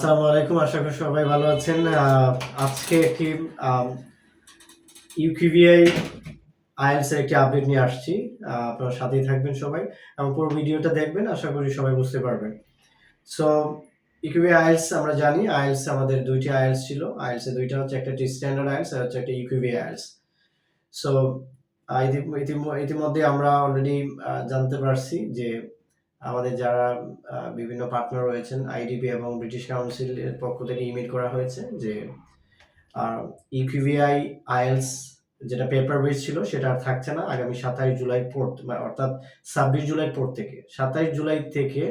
আসসালামু আলাইকুম, আশা করি সবাই ভালো আছেন। আজকে একটি ইউকিভিআই আইএলস একটি আপডেট নিয়ে আসছি। আপনারা সাথেই থাকবেন সবাই এবং পুরো ভিডিওটা দেখবেন, আশা করি সবাই বুঝতে পারবেন। সো ইউকিভিআই আইএলস আমরা জানি, আইএলস আমাদের দুইটি আইএলস ছিল। আইএলস দুইটা হচ্ছে একটা স্ট্যান্ডার্ড আইএলস আর হচ্ছে একটা ইউকিভিআই আইএলস। সো ইতিমধ্যে আমরা অলরেডি জানতে পারছি যে আমাদের যারা বিভিন্ন পার্টনার রয়েছেন আইডিপি এবং ব্রিটিশ কাউন্সিলের পক্ষ থেকে ইমেল করা হয়েছে যে E ইউকিভিআই আইএলস যেটা পেপার বেস ছিল সেটা আর থাকছে না আগামী সাতাইশ জুলাই পর অর্থাৎ ছাব্বিশ জুলাই পর থেকে। সাতাইশ জুলাই থেকে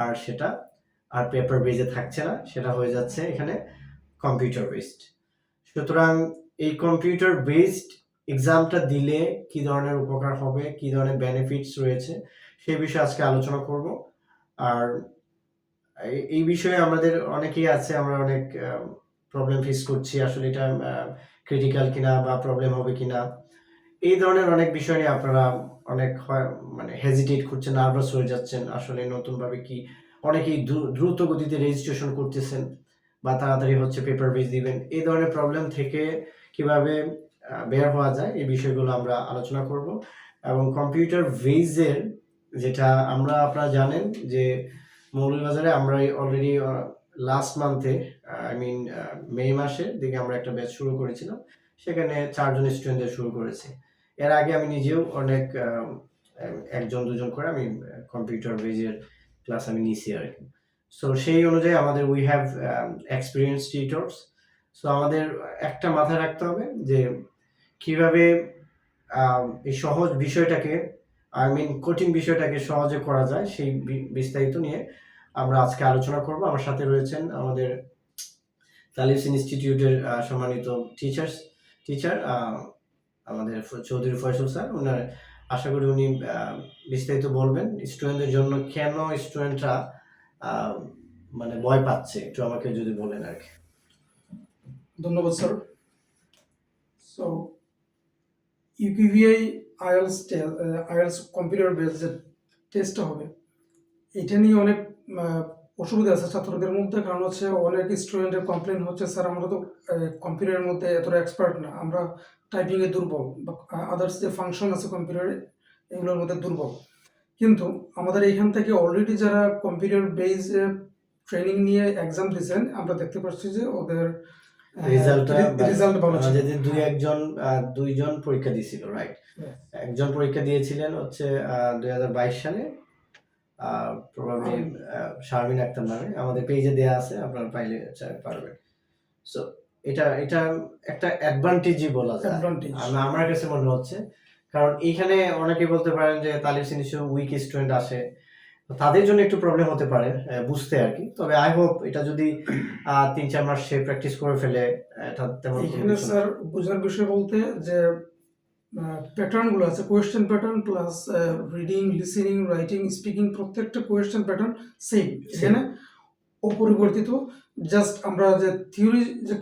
আর সেটা আর পেপার বেজে থাকছে না, সেটা হয়ে যাচ্ছে এখানে কম্পিউটার বেসড সুতরাং এই কম্পিউটার বেসড এক্সামটা দিলে কি ধরনের উপকার হবে, কি ধরনের বেনিফিটস রয়েছে সেই বিষয়ে আজকে আলোচনা করব। আর এই- বিষয়ে আমাদের অনেকেই আছে, আমরা অনেক প্রবলেম ফেস করছি, আসলে এটা ক্রিটিক্যাল কিনা বা প্রবলেম হবে কিনা। এই ধরনের অনেক বিষয় নিয়ে আপনারা অনেক মানে হেজিটেট করছেন নার্ভাস হয়ে যাচ্ছেন, আসলে নতুনভাবে কি অনেকেই দ্রু- দ্রুত গতিতে রেজিস্ট্রেশন করতেছেন বা তাড়াতাড়ি হচ্ছে পেপার বেস দিবেন। এই ধরনের প্রবলেম থেকে কীভাবে বের হওয়া যায়, এই বিষয়গুলো আমরা আলোচনা করব। এবং কম্পিউটার বেজের যেটা আমরা, আপনারা জানেন যে মৌলভীবাজারে আমরা অলরেডি লাস্ট মান্থে আই মিন মে মাসের দিকে আমরা একটা ব্যাচ শুরু করেছিলাম। সেখানে চারজন স্টুডেন্টদের শুরু করেছি। এর আগে আমি নিজেও অনেক একজন, দুজন করে আমি কম্পিউটার বেজের ক্লাস আমি নিয়েছি আর কি। সো সেই অনুযায়ী আমাদের we have experience tutors so আমাদের একটা মাথায় রাখতে হবে যে কীভাবে এই সহজ বিষয়টাকে আই মিন কঠিন বিষয়টাকে সহজে করা যায়, সেই বিস্তারিত নিয়ে আমরা আজকে আলোচনা করব। আমার সাথে রয়েছেন আমাদের তালিস ইনস্টিটিউটের সম্মানিত টিচার্স টিচার আমাদের চৌধুরী ফয়সল স্যার। ওনার আশা করি উনি বিস্তারিত বলবেন। স্টুডেন্টদের জন্য কেন স্টুডেন্টরা মানে ভয় পাচ্ছে? একটু আমাকে যদি বলেন আর কি। ধন্যবাদ, sir. So UKVI IELTS IELTS computer base যে টেস্টটা হবে, এটা নিয়ে অনেক অসুবিধা আছে ছাত্রদের মধ্যে। কারণ হচ্ছে অনেক স্টুডেন্টের কমপ্লেন হচ্ছে, স্যার, আমরা তো কম্পিউটারের মধ্যে এতটা এক্সপার্ট না, আমরা টাইপিংয়ে দুর্বল, বা আদার্স যে ফাংশন আছে কম্পিউটারে এগুলোর মধ্যে দুর্বল। কিন্তু আমাদের এইখান থেকে অলরেডি যারা কম্পিউটার বেস ট্রেনিং নিয়ে এক্সাম দিয়েছেন, আমরা দেখতে পাচ্ছি যে ওদের রেজাল্টটা রেজাল্ট ভালো ছিল। দুই একজন দুইজন পরীক্ষা দিয়েছিল রাইট একজন পরীক্ষা দিয়েছিলেন হচ্ছে দুই হাজার বাইশ সালে প্রবাবলি শারমিন আক্তার নামে। আমাদের পেজে দেয়া আছে আপনারা পাইলে পারবেন। সো এটা এটা একটা অ্যাডভান্টেজই বলা যায়। আমার কাছে মনে হচ্ছে। কারণ এইখানে অনেকে বলতে পারেন যে তালিম সিনিশিও উইক স্টুডেন্ট আসে। তাদের জন্য একটু প্রবলেম হতে পারে বুঝতে আর কি। তবে আই হোপ এটা যদি তিন চার মাস সে প্র্যাকটিস করে ফেলে এটা তেমন এখানে স্যার বোঝার বিষয় বলতে যে প্যাটার্নগুলো আছে question pattern plus reading listening writing speaking প্রত্যেকটা কোয়েশ্চেন প্যাটার্ন সেম এখানে অপরিবর্তিত। জাস্ট আমরা যে থিওরি যে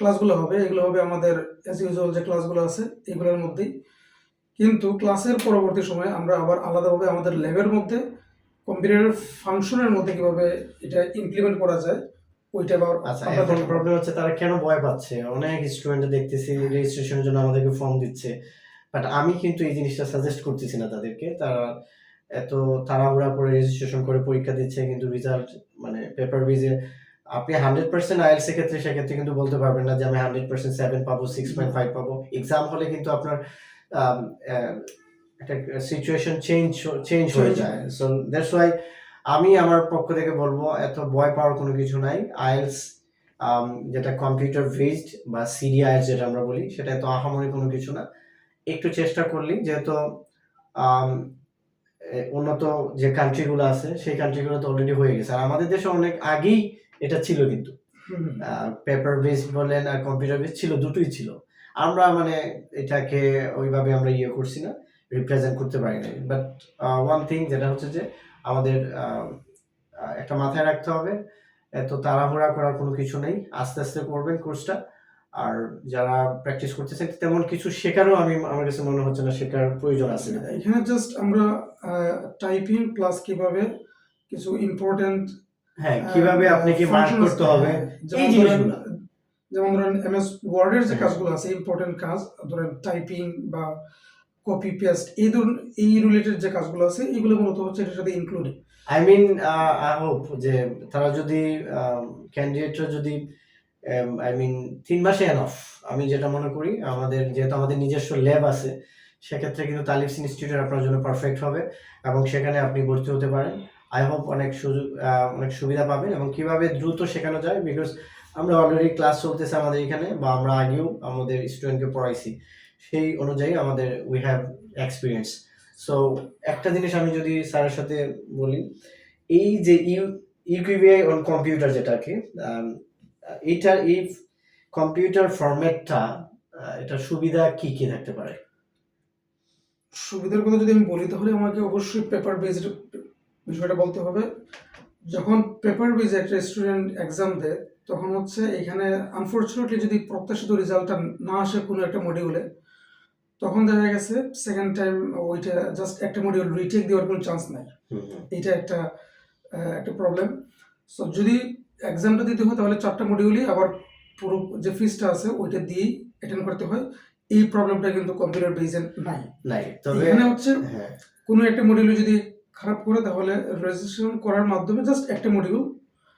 ক্লাসগুলো হবে এগুলো হবে আমাদের অ্যাজ ইউজুয়াল যে ক্লাসগুলো আছে এগুলোর মধ্যেই। কিন্তু ক্লাসের পরবর্তী সময় আমরা আবার আলাদাভাবে আমাদের ল্যাবের মধ্যে কম্পিউটারের ফাংশনের মধ্যে কীভাবে এটা ইমপ্লিমেন্ট করা যায় ওইটা আবার আচ্ছা এখন প্রবলেম হচ্ছে তারা কেন ভয় পাচ্ছে? অনেক স্টুডেন্ট দেখতেছি রেজিস্ট্রেশনের জন্য আমাদেরকে ফর্ম দিচ্ছে। বাট আমি কিন্তু এই জিনিসটা সাজেস্ট করতেছি না তাদেরকে। তারা এত তাড়াহুড়া করে রেজিস্ট্রেশন করে পরীক্ষা দিচ্ছে কিন্তু রেজাল্ট মানে পেপার বেজে আপনি হান্ড্রেড পার্সেন্ট আইএলস ক্ষেত্রে সেক্ষেত্রে কিন্তু বলতে পারবেন না যে আমি হান্ড্রেড পার্সেন্ট সেভেন পাবো সিক্স পয়েন্ট ফাইভ পাবো। এক্সাম হলে কিন্তু আপনার একটা সিচুয়েশন চেঞ্জ চেঞ্জ হয়ে যায়। সো দ্যাটস ওয়াই আমি আমার পক্ষ থেকে বলব এত ভয় পাওয়ার কোনো কিছু নাই। আইএলস যেটা কম্পিউটার বেসড বা সিডিআইএস যেটা আমরা বলি সেটা এত আহামরি কোনো কিছু না। একটু চেষ্টা করলেই যেহেতু উন্নত যে কান্ট্রিগুলো আছে সেই কান্ট্রিগুলো তো অলরেডি হয়ে গেছে। আর আমাদের দেশে অনেক আগেই এটা ছিল কিন্তু। পেপার বেসড বলেন আর কম্পিউটার বেসড ছিল দুটোই ছিল। আমরা মানে এটাকে ওইভাবে আমরা ইয়ে করছি না। রিপ্রেজেন্ট করতে পারি না বাট ওয়ান থিং যেটা হচ্ছে যে আমাদের আহ, আহ, একটা মাথায় রাখতে হবে এত তাড়াহুড়া করার কোনো কিছু নেই। আস্তে আস্তে করবেন কোর্সটা আর যারা প্র্যাকটিস করতেছেন তেমন কিছু শেখারও আমি আমার কাছে মনে হচ্ছে না শেখার প্রয়োজন আছে না। এখানে জাস্ট আমরা টাইপিং প্লাস কীভাবে কিছু ইম্পর্টেন্ট হ্যাঁ কীভাবে আপনি আপনাকে মার্ক করতে হবে হ্যাঁ, এই জিনিসগুলো। যেমন ধরেন এমএস ওয়ার্ডের যে হ্যাঁ। কাজগুলো আছে ইম্পর্টেন্ট কাজ ধরেন টাইপিং বা কপি পেস্ট এই ধরুন, এই রিলেটেড যে কাজগুলো আছে, এগুলো মূলত হচ্ছে এটার সাথে included I mean I hope যে তারা যদি ক্যান্ডিডেটরা যদি আই মিন তিন মাসে এনফ আমি যেটা মনে করি, আমাদের যেহেতু আমাদের নিজস্ব ল্যাব আছে, সেক্ষেত্রে কিন্তু তালিফস ইনস্টিটিউট আপনার জন্য পারফেক্ট হবে, এবং সেখানে আপনি ভর্তি হতে পারেন। আই হোপ অনেক সুযোগ অনেক সুবিধা পাবেন, এবং কীভাবে দ্রুত শেখানো যায় বিকজ আমরা অলরেডি ক্লাস চলতেছে আমাদের এখানে, বা আমরা আগেও আমাদের স্টুডেন্টকে পড়াইছি। সেই অনুযায়ী আমাদের উই হ্যাভ এক্সপিরিয়েন্স সো একটা জিনিস আমি যদি স্যারের সাথে বলি এই যে ইউ ইউকিউবিআই অন কম্পিউটার যেটাকে আম, এইটার এই কম্পিউটার ফরম্যাটটা এটা সুবিধা কি কি থাকতে পারে? সুবিধার কথা যদি আমি বলি তাহলে আমাকে অবশ্যই পেপার বেসড বিষয়টা বলতে হবে। যখন পেপার বেজ একটা স্টুডেন্ট এক্সাম দেয় তখন হচ্ছে এখানে আনফর্চুনেটলি যদি প্রত্যাশিত রেজাল্টটা না আসে কোনো একটা মডিউলে তখন দেখা গেছে সেকেন্ড টাইম ওইটা জাস্ট একটা মডিউল রিটেক দেওয়ার কোনো চান্স নাই। এইটা একটা একটা প্রবলেম সো যদি এক্সামটা দিতে হয় তাহলে চারটা মডিউলই আবার পুরো যে ফিসটা আছে ওইটা দিয়েই অ্যাটেন্ড করতে হয়। এই প্রবলেমটা কিন্তু কম্পিউটার বেজে নাই। নাই তবে এখানে হচ্ছে হ্যাঁ। কোনো একটা মডিউল যদি খারাপ করে তাহলে রেজিস্ট্রেশন করার মাধ্যমে জাস্ট একটা মডিউল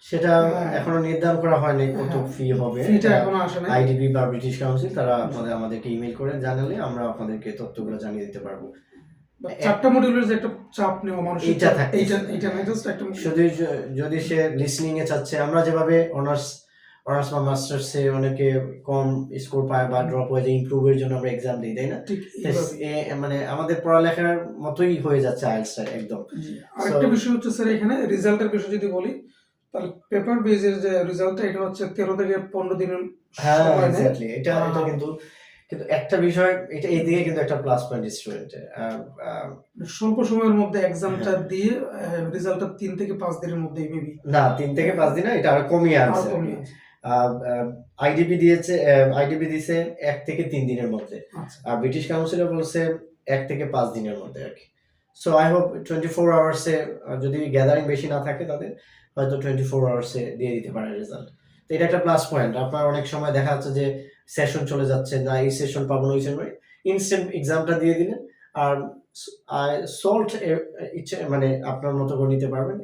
সেটা হ্যাঁ। এখনও নির্ধারণ করা হয়নি কত হ্যাঁ। ফি হবে ফিটা এখনও আসে নাই আইডিবি বা ব্রিটিশ কাউন্সিল তারা আমাদের আমাদেরকে ইমেল করে জানালে আমরা আপনাদেরকে তথ্যগুলো জানিয়ে দিতে পারব চারটা মডিউলের যে একটা চাপ নেওয়া চাপ, থাকে। এইটা এইটা নাই জাস্ট একটা। শুধু যদি সে লিসনিং এ চাচ্ছে আমরা যেভাবে অনার্স অনার্স বা মাস্টার্স এ অনেকে কম স্কোর পায় বা ড্রপ হয়ে যায় ইমপ্রুভের জন্য আমরা এক্সাম দিই তাই না মানে আমাদের পড়ালেখার মতোই হয়ে যাচ্ছে আইএলসটা একদম। আরেকটা বিষয় হচ্ছে স্যার এখানে রেজাল্টের বিষয় যদি বলি তাহলে পেপার বেজের যে রেজাল্টটা এটা হচ্ছে তেরো থেকে পনেরো দিনের হ্যাঁ এক্স্যাক্টলি এটা এটা কিন্তু কিন্তু একটা বিষয় এটা এই দিকে কিন্তু একটা প্লাস পয়েন্ট স্বল্প সময়ের মধ্যে এক্সামটা। দিয়ে রেজাল্টটা তিন থেকে পাঁচ দিনের মধ্যে মেবি না তিন থেকে পাঁচ দিনে এটা আরও কমিয়ে আনছে দিয়েছে এক থেকে তিন দিনের মধ্যে। আচ্ছা। আর ব্রিটিশ কাউন্সিলও বলছে এক থেকে পাঁচ দিনের মধ্যে আর কি so I hope twenty four আওয়ার্সে যদি গ্যাদারিং বেশি না থাকে তাদের হয়তো টোয়েন্টি ফোর আওয়ার্সে দিয়ে দিতে পারে রেজাল্ট তো এটা একটা প্লাস পয়েন্ট আপনার অনেক সময় দেখা যাচ্ছে যে সেশন চলে যাচ্ছে না এই সেশন পাবো না ওই সেশন ইনস্ট্যান্ট এক্সামটা দিয়ে দিলেন আর সল্ট ইচ্ছে মানে আপনার মতো করে নিতে পারবেন।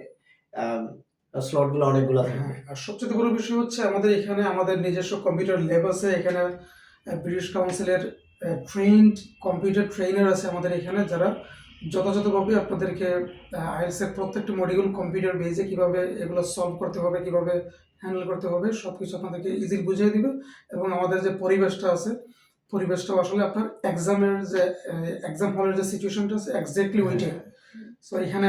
স্লটগুলো অনেকগুলো থাকবে। হ্যাঁ, আর সবচেয়ে বড় বিষয় হচ্ছে আমাদের এখানে আমাদের নিজস্ব কম্পিউটার ল্যাব আছে এখানে ব্রিটিশ কাউন্সিলের ট্রেন্ড কম্পিউটার ট্রেনার আছে আমাদের এখানে যারা যথাযথভাবে আপনাদেরকে আইএলস এর প্রত্যেকটা মডিউল কম্পিউটার বেজে কীভাবে এগুলো সলভ করতে হবে কীভাবে হ্যান্ডেল করতে হবে সব কিছু আপনাদেরকে ইজিলি বুঝিয়ে দিবে। এবং আমাদের যে পরিবেশটা আছে পরিবেশটাও আসলে আপনার এক্সামের যে এক্সাম হলের যে সিচুয়েশনটা আছে এক্স্যাক্টলি ওইটাই। সো এখানে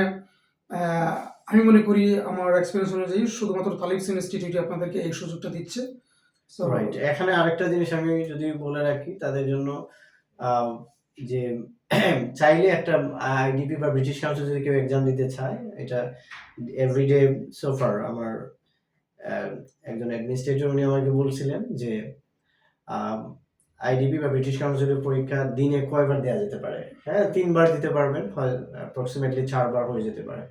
আমি মনে করি আমার এক্সপিরিয়েন্স অনুযায়ী শুধুমাত্র তালিবস ইনস্টিটিউটে আপনাদেরকে এই সুযোগটা দিচ্ছে। সো রাইট এখানে আরেকটা জিনিস আমি যদি বলে রাখি তাদের জন্য যে চাইলে একটা আইডিপি বা ব্রিটিশ কাউন্সিল যদি কেউ এক্সাম দিতে চায়, এটা এভরিডে সোফার আমার একজন অ্যাডমিনিস্ট্রেটর উনি আমাকে বলছিলেন যে আইডিপি বা ব্রিটিশ কাউন্সিলের পরীক্ষা দিনে কয়বার দেওয়া যেতে পারে? হ্যাঁ তিনবার দিতে পারবেন অ্যাপ্রক্সিমেটলি চারবার হয়ে যেতে পারে।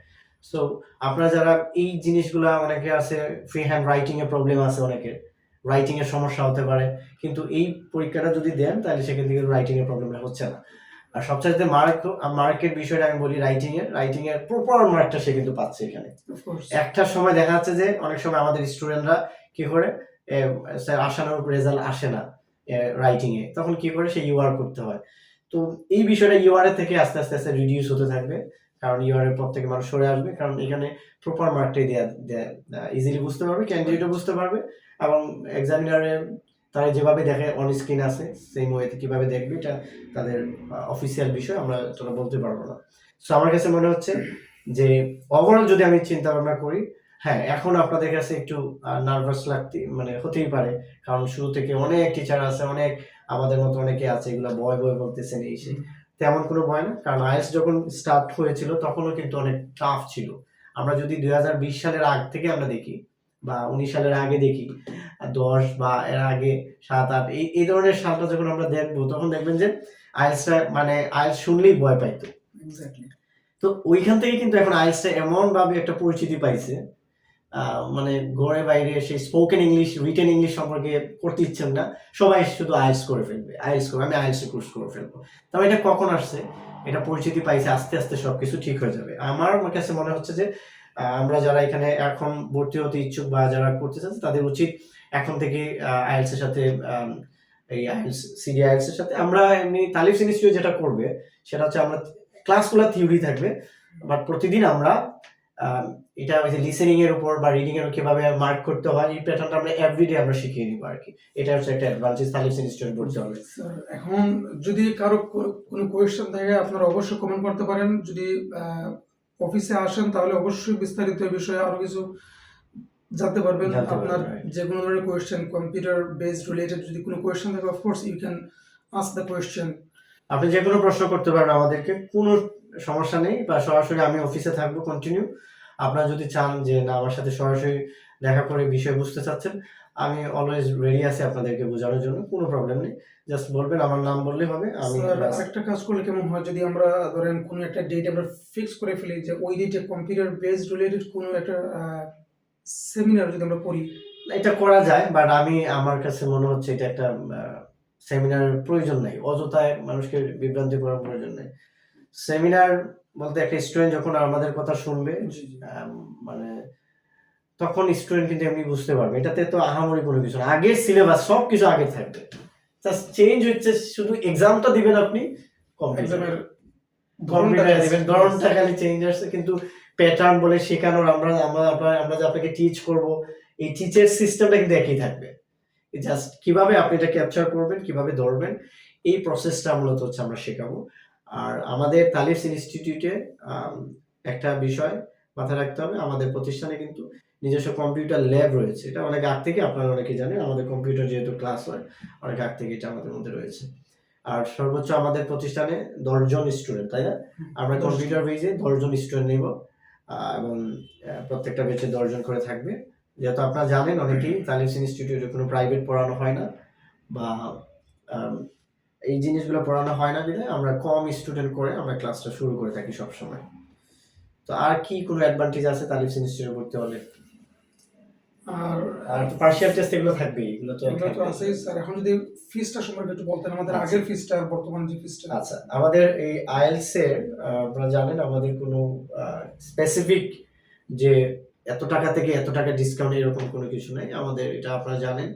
সো আপনারা যারা এই জিনিসগুলা অনেকে আছে ফ্রি হ্যান্ড রাইটিং এর প্রবলেম আছে অনেকের রাইটিং এর সমস্যা হতে পারে, কিন্তু এই পরীক্ষাটা যদি দেন, তাহলে সেখান থেকে রাইটিং এর প্রবলেমটা হচ্ছে না। আর সবচাইতে মার্ক মার্কের বিষয়টা আমি বলি রাইটিং এর। রাইটিং এর প্রপার মার্কটা সে কিন্তু পাচ্ছে এখানে। একটা সময় দেখা যাচ্ছে যে অনেক সময় আমাদের স্টুডেন্টরা কি করে স্যার আসানোর রেজাল্ট আসে না রাইটিং এ। তখন কি করে? সে ইউআর করতে হয়। তো এই বিষয়টা ইউআর এর থেকে আস্তে আস্তে আস্তে রিডিউস হতে থাকবে। কারণ ইউআর এর পর থেকে মানুষ সরে আসবে। কারণ এখানে প্রপার মার্কটাই দেয়া ইজিলি বুঝতে পারবে ক্যান্ডিডেটও বুঝতে পারবে। এবং এক্সামিনারে তারা যেভাবে দেখে অন স্ক্রিন আছে সেম ওয়েতে কীভাবে দেখবে এটা তাদের অফিসিয়াল বিষয়, আমরা তোরা বলতে পারব না। সো আমার কাছে মনে হচ্ছে যে ওভারঅল যদি আমি চিন্তা ভাবনা করি হ্যাঁ এখন আপনাদের কাছে একটু নার্ভাস লাগতে মানে হতেই পারে। কারণ শুরু থেকে অনেক টিচার আছে, অনেক আমাদের মতো অনেকে আছে, এগুলো ভয় ভয় বলতেছেন এই সেই তেমন কোনো ভয় না, কারণ আইএস যখন স্টার্ট হয়েছিল, তখনও কিন্তু অনেক টাফ ছিল। আমরা যদি দুই হাজার বিশ সালের আগ থেকে আমরা দেখি, বা উনিশ সালের আগে দেখি দশ বা এর আগে সাত আট এই এই ধরনের সালটা যখন আমরা দেখব তখন দেখবেন যে আইএলসটা মানে আইএলস শুনলেই ভয় পাইতো। তো ওইখান থেকে কিন্তু এখন আইএলসটা এমন ভাবে একটা পরিচিতি পাইছে মানে ঘরে বাইরে সেই স্পোকেন ইংলিশ রিটেন ইংলিশ সম্পর্কে করতে ইচ্ছেন না সবাই শুধু আইএলস করে ফেলবে আইএলস করে আমি আইএলস কোর্স করে ফেলব। তবে এটা কখন আসছে? এটা পরিচিতি পাইছে আস্তে আস্তে সবকিছু ঠিক হয়ে যাবে। আমার আমার কাছে মনে হচ্ছে যে আমরা যারা এখানে এখন ভর্তি হতে ইচ্ছুক বা যারা করতে চাচ্ছে তাদের উচিত এখন থেকে আইএলস এর সাথে এই আইএলস, সিডি আইএলস এর সাথে আমরা এমনি তালিফ ইনস্টিটিউট যেটা করবে, সেটা হচ্ছে আমরা ক্লাসগুলো থিওরি থাকবে বাট প্রতিদিন আমরা এটা ওই যে লিসেনিং এর উপর বা রিডিং এর কীভাবে মার্ক করতে হয়, এই প্যাটার্নটা আমরা এভরিডে আমরা শিখিয়ে নিব আর কি। এটা হচ্ছে একটা অ্যাডভান্টেজ তালিফ ইনস্টিটিউট ভর্তি হবে। এখন যদি কারও কোনো কোয়েশ্চেন থাকে, আপনারা অবশ্যই কমেন্ট করতে পারেন। যদি অফিসে আসেন, তাহলে অবশ্যই বিস্তারিত বিষয়ে আরও কিছু জানতে পারবেন আপনার যে কোনো ধরনের কোয়েশ্চেন কম্পিউটার বেসড রিলেটেড যদি কোনো কোয়েশ্চেন থাকে of course you can ask the question আপনি যে কোনো প্রশ্ন করতে পারেন আমাদেরকে কোনো সমস্যা নেই বা সরাসরি আমি অফিসে থাকব কন্টিনিউ আপনারা যদি চান যে না আমার সাথে সরাসরি দেখা করে বিষয় বুঝতে চাচ্ছেন আমি অলওয়েজ রেডি আছি আপনাদেরকে বোঝানোর জন্য কোনো প্রবলেম নেই। জাস্ট বলবেন আমার নাম বললেই হবে আমি ব্যাস- কাজ করলে কেমন হয় যদি আমরা ধরেন কোনো একটা ডেট আমরা ফিক্স করে ফেলি যে ওই ডেটে কম্পিউটার বেসড রিলেটেড কোনো একটা সেমিনার যদি আমরা করি। এটা করা যায় বাট আমি আমার কাছে মনে হচ্ছে এটা একটা সেমিনারের প্রয়োজন নেই। অযথায় মানুষকে বিভ্রান্তি করার প্রয়োজন নেই। সেমিনার বলতে একটা স্টুডেন্ট যখন আমাদের কথা শুনবে মানে তখন স্টুডেন্ট কিন্তু এমনি বুঝতে পারবে। এটাতে তো আহামরি কোনো কিছু না। আগের সিলেবাস সব কিছু আগে থাকবে। জাস্ট চেঞ্জ হচ্ছে শুধু এক্সামটা দিবেন আপনি কম্পিউটারে দিবেন ধরনটা খালি চেঞ্জ আসছে কিন্তু প্যাটার্ন বলে শেখানোর আমরা আমরা আমরা- যে আপনাকে টিচ করব এই টিচের সিস্টেমটা কিন্তু একই থাকবে। জাস্ট কীভাবে আপনি এটা ক্যাপচার করবেন কীভাবে ধরবেন এই প্রসেসটা মূলত হচ্ছে আমরা শেখাবো। আর আমাদের তালিফ ইনস্টিটিউটে একটা বিষয় মাথায় রাখতে হবে আমাদের প্রতিষ্ঠানে কিন্তু নিজস্ব কম্পিউটার ল্যাব রয়েছে। এটা অনেক আগ থেকে আপনারা অনেকে জানেন আমাদের কম্পিউটার যেহেতু ক্লাস হয় অনেক আগ থেকে এটা আমাদের মধ্যে রয়েছে। আর সর্বোচ্চ আমাদের প্রতিষ্ঠানে দশজন স্টুডেন্ট তাই না? আমরা কম্পিউটার বেজে দশজন স্টুডেন্ট নিব। এবং প্রত্যেকটা বেচে দশজন করে থাকবে। যেহেতু আপনারা জানেন অনেকেই তালিমস ইনস্টিটিউটে কোনো প্রাইভেট পড়ানো হয় না বা এই জিনিসগুলো পড়ানো হয় না দিলে আমরা কম স্টুডেন্ট করে আমরা ক্লাসটা শুরু করে থাকি সবসময়। তো আর কি কোনো অ্যাডভান্টেজ আছে তালিমস ইনস্টিটিউটে পড়তে হলে? আর আর তো পার্সিয়াল টেস্ট এগুলো থাকবেই এগুলো তো এগুলো তো। আছেই স্যার এখন যদি ফিসটা সম্পর্কে একটু বলতেন আমাদের আচ্ছা। আগের ফিসটা আর বর্তমান যে ফিসটা আচ্ছা আমাদের এই আইএলস এর আপনারা জানেন আমাদের কোনো স্পেসিফিক যে এত টাকা থেকে এত টাকা ডিসকাউন্ট এরকম কোনো কিছু নাই আমাদের এটা আপনারা জানেন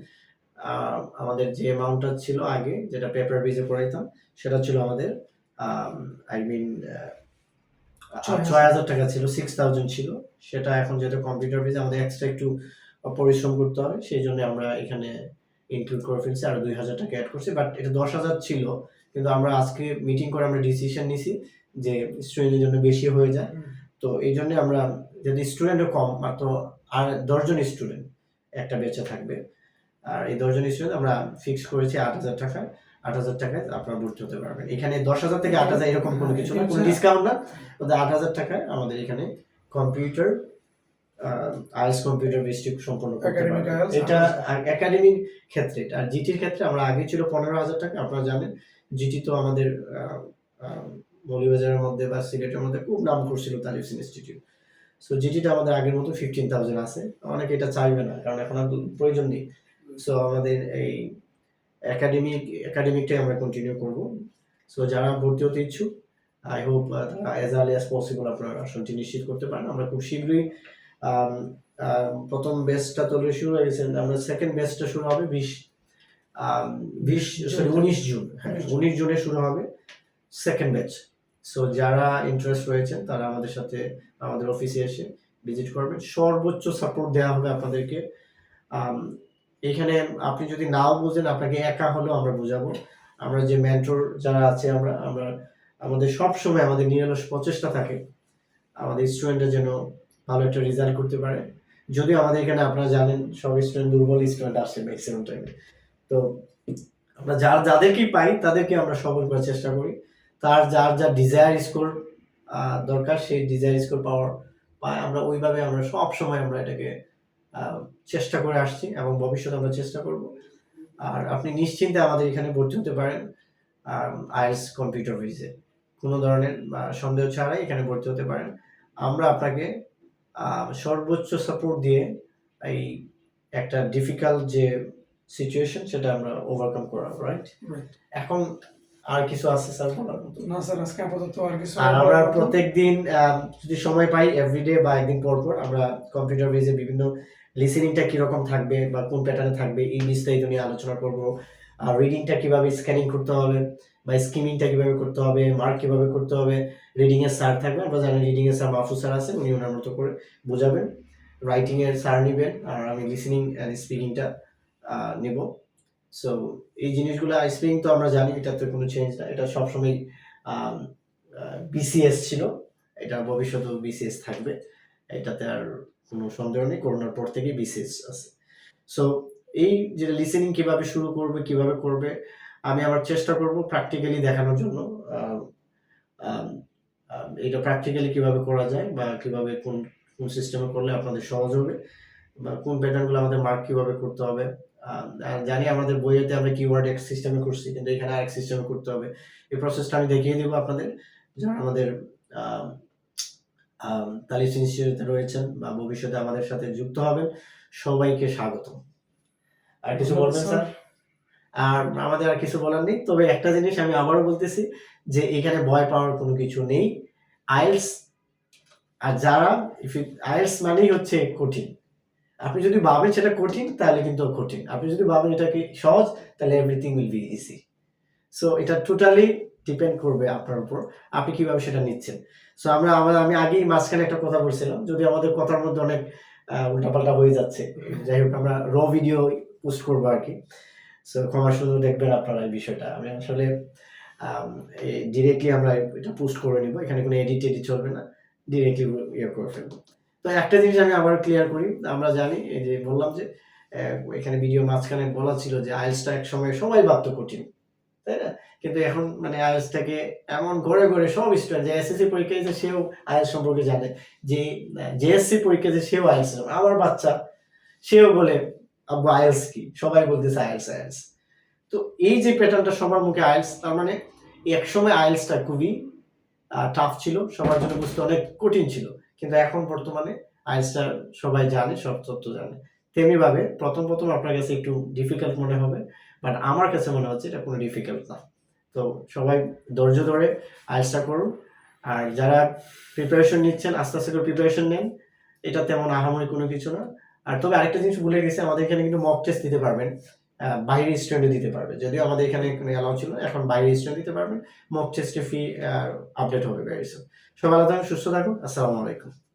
আমাদের যে অ্যামাউন্টটা ছিল আগে যেটা পেপার বেজে পড়াইতাম সেটা ছিল আমাদের আই মিন। ছয় হাজার টাকা ছিল সিক্স থাউজেন্ড ছিল সেটা এখন যেটা কম্পিউটার বেজে আমাদের এক্সট্রা একটু পরিশ্রম করতে হবে সেই জন্য আমরা এখানে ইনক্লুড করে ফেলছি আর দুই হাজার টাকা অ্যাড করছি বাট এটা দশ হাজার ছিল কিন্তু আমরা আজকে মিটিং করে আমরা ডিসিশন নিছি যে স্টুডেন্টের জন্য বেশি হয়ে যায়। তো এই জন্য আমরা যদি স্টুডেন্টও কম মাত্র আর দশজন স্টুডেন্ট একটা বেঁচে থাকবে আর এই দশজন স্টুডেন্ট আমরা ফিক্স করেছি আট হাজার টাকা আট হাজার টাকায় আপনারা ভর্তি হতে পারবেন। এখানে দশ হাজার থেকে আট হাজার এরকম কোনো কিছু না কোনো ডিসকাউন্ট না ওদের আট হাজার টাকায় আমাদের এখানে কম্পিউটার আইএলস কম্পিউটার বেসটি সম্পন্ন করতে পারবেন। এটা একাডেমিক ক্ষেত্রে এটা। আর জিটির ক্ষেত্রে আমরা আগে ছিল পনেরো হাজার টাকা আপনারা জানেন। জিটি তো আমাদের আহ, মধ্যে বা সিলেটের মধ্যে খুব নাম করছিল তালিফ ইনস্টিটিউট। সো জিটিটা আমাদের আগের মতো ফিফটিন থাউজেন্ড আছে। অনেকে এটা চাইবে না কারণ এখন আর প্রয়োজন নেই। সো আমাদের এই একাডেমিক একাডেমিকটাই আমরা কন্টিনিউ করব। সো যারা ভর্তি হতে ইচ্ছুক I hope as early as possible আপনার আসনটি নিশ্চিত করতে পারেন। আমরা খুব শীঘ্রই প্রথম বেসটা তো শুরু হয়ে গেছে আমরা সেকেন্ড বেসটা শুরু হবে বিশ বিশ সরি উনিশ জুন হ্যাঁ উনিশ জুনে। শুরু হবে সেকেন্ড ব্যাচ সো যারা ইন্টারেস্ট রয়েছেন তারা আমাদের সাথে আমাদের অফিসে এসে ভিজিট করবেন। সর্বোচ্চ সাপোর্ট দেওয়া হবে আপনাদেরকে। এখানে আপনি যদি নাও বুঝেন আপনাকে একা হলেও আমরা বুঝাবো। আমরা যে মেন্টর যারা আছে আমরা আমরা আমাদের সবসময় আমাদের নিরলস প্রচেষ্টা থাকে। আমাদের স্টুডেন্টরা যেন ভালো একটা রেজাল্ট করতে পারে। যদিও আমাদের এখানে আপনারা জানেন, সব স্টুডেন্ট দুর্বল স্টুডেন্ট আসে ম্যাক্সিমাম টাইমে তো আমরা যার, যাদেরকেই পাই, তাদেরকে আমরা সবল করার চেষ্টা করি। তার যার যা ডিজায়ার স্কোর দরকার, সেই ডিজায়ার স্কোর পাওয়ার পায়। আমরা ওইভাবে আমরা সব সময় আমরা এটাকে চেষ্টা করে আসছি এবং ভবিষ্যতে আমরা চেষ্টা করব। আর আপনি নিশ্চিন্তে আমাদের এখানে ভর্তি হতে পারেন আইএস কম্পিউটার ভিজে কোনো ধরনের সন্দেহ ছাড়াই এখানে ভর্তি হতে পারেন। আমরা আপনাকে সর্বোচ্চ সাপোর্ট দিয়ে এই একটা ডিফিকাল্ট যে সিচুয়েশন সেটা আমরা ওভারকাম করা রাইট এখন আর কিছু আছে স্যার বলার মতো? না স্যার আজকে আপাতত আর কিছু আর আমরা প্রত্যেকদিন যদি সময় পাই এভরিডে বা একদিন পর পর আমরা কম্পিউটার বেজে বিভিন্ন লিসেনিংটা কীরকম থাকবে বা কোন প্যাটার্নে থাকবে এই বিস্তারিত নিয়ে আলোচনা করব। আর রিডিংটা কীভাবে স্ক্যানিং করতে হবে বা স্কিমিংটা কীভাবে করতে হবে মার্ক কীভাবে করতে হবে রিডিং এর স্যার থাকবে আমরা জানি রিডিং এর স্যার মাহফুজ স্যার আছে, উনি ওনার মতো করে বোঝাবেন। রাইটিং এর স্যার নেবেন, আর আমি লিসেনিং অ্যান্ড স্পিকিংটা নেব। সো এই জিনিসগুলো স্পিকিং তো আমরা জানি, এটাতে কোনো চেঞ্জ না এটা সবসময় বিসিএস ছিল। এটা ভবিষ্যতেও বিসিএস থাকবে। এটাতে আর কোনো সন্দেহ নেই, করোনার পর থেকেই বিসিএস আছে। সো এই যেটা লিসেনিং কীভাবে শুরু করবে, কীভাবে করবে আমি আমার চেষ্টা করব প্র্যাকটিক্যালি দেখানোর জন্য এটা প্র্যাকটিক্যালি কীভাবে করা যায় বা কীভাবে কোন কোন সিস্টেমে করলে আপনাদের সহজ হবে বা কোন প্যাটার্নগুলো আমাদের মার্ক কীভাবে করতে হবে জানি আমাদের বইয়েতে আমরা কিওয়ার্ড এক সিস্টেমে করছি কিন্তু এখানে আরেক সিস্টেমে করতে হবে। এই প্রসেসটা আমি দেখিয়ে দেবো আপনাদের যারা আমাদের আম, আম, তালিস ইনস্টিটিউটে রয়েছেন বা ভবিষ্যতে আমাদের সাথে যুক্ত হবেন সবাইকে স্বাগত আর কিছু বলবেন স্যার? আর আমাদের আর কিছু বলার নেই। তবে একটা জিনিস আমি আবারও বলতেছি যে এখানে ভয় পাওয়ার কোনো কিছু নেই। আইলস, আর যারা আইলস মানেই হচ্ছে কঠিন। আপনি যদি ভাবেন সেটা কঠিন, তাহলে কিন্তু কঠিন। আপনি যদি ভাবেন এটাকে সহজ, তাহলে everything will be easy so এটা টোটালি ডিপেন্ড করবে আপনার উপর। আপনি কীভাবে সেটা নিচ্ছেন? সো আমরা আমরা, আমি আগেই মাঝখানে একটা কথা বলছিলাম। যদি আমাদের কথার মধ্যে অনেক উল্টাপাল্টা হয়ে যাচ্ছে, যাই হোক, আমরা র ভিডিও পোস্ট করব আর কি। সো ক্ষমা সুন্দর দেখবেন আপনারা এই বিষয়টা। আমি আসলে ডিরেক্টলি আমরা এটা পোস্ট করে নিব। এখানে কোনো এডিট এডিট চলবে না। ডিরেক্টলি ইয়ে করে ফেলব। তো একটা জিনিস আমি আবার ক্লিয়ার করি। আমরা জানি, এই যে বললাম যে এখানে ভিডিও মাঝখানে বলা ছিল যে আইএলসটা এক সময় সবাই ভাবতো কঠিন। তাই না? কিন্তু এখন মানে আইএলসটাকে এমন ঘরে ঘরে সব স্টুডেন্ট যে এসএসসি পরীক্ষা দিয়েছে, সেও আইএলস সম্পর্কে জানে। যে জেএসসি পরীক্ষা দিয়েছে, সেও আইএলস আমার বাচ্চা, সেও বলে আব্বু আইএলস কি? সবাই বলতেছে আইএলস আইএলস। তো এই যে প্যাটার্নটা সবার মুখে আইএলস, তার মানে এক সময় আইএলসটা খুবই টাফ ছিল, সবার জন্য বুঝতে অনেক কঠিন ছিল। কিন্তু এখন বর্তমানে আইএলসটা সবাই জানে, সব তথ্য জানে। তেমনি ভাবে প্রথম প্রথম আপনার কাছে একটু ডিফিকাল্ট মনে হবে বাট আমার কাছে মনে হচ্ছে এটা কোনো ডিফিকাল্ট না। তো সবাই ধৈর্য ধরে আইএলসটা করুন। আর যারা প্রিপারেশন নিচ্ছেন, আস্তে আস্তে করে প্রিপারেশন নেন, এটা তেমন আহামরি কোনো কিছু না। আর তবে আরেকটা জিনিস ভুলে গেছে আমাদের এখানে কিন্তু মক টেস্ট দিতে পারবেন। আহ, বাইরের স্টুডেন্টও দিতে পারবে। যদিও আমাদের এখানে অ্যালাউ ছিল এখন বাইরে স্টুডেন্ট দিতে পারবেন। মক টেস্টে ফি আপডেট হবে সবাই ভালো থাকুন সুস্থ থাকুন। আসসালামু আলাইকুম।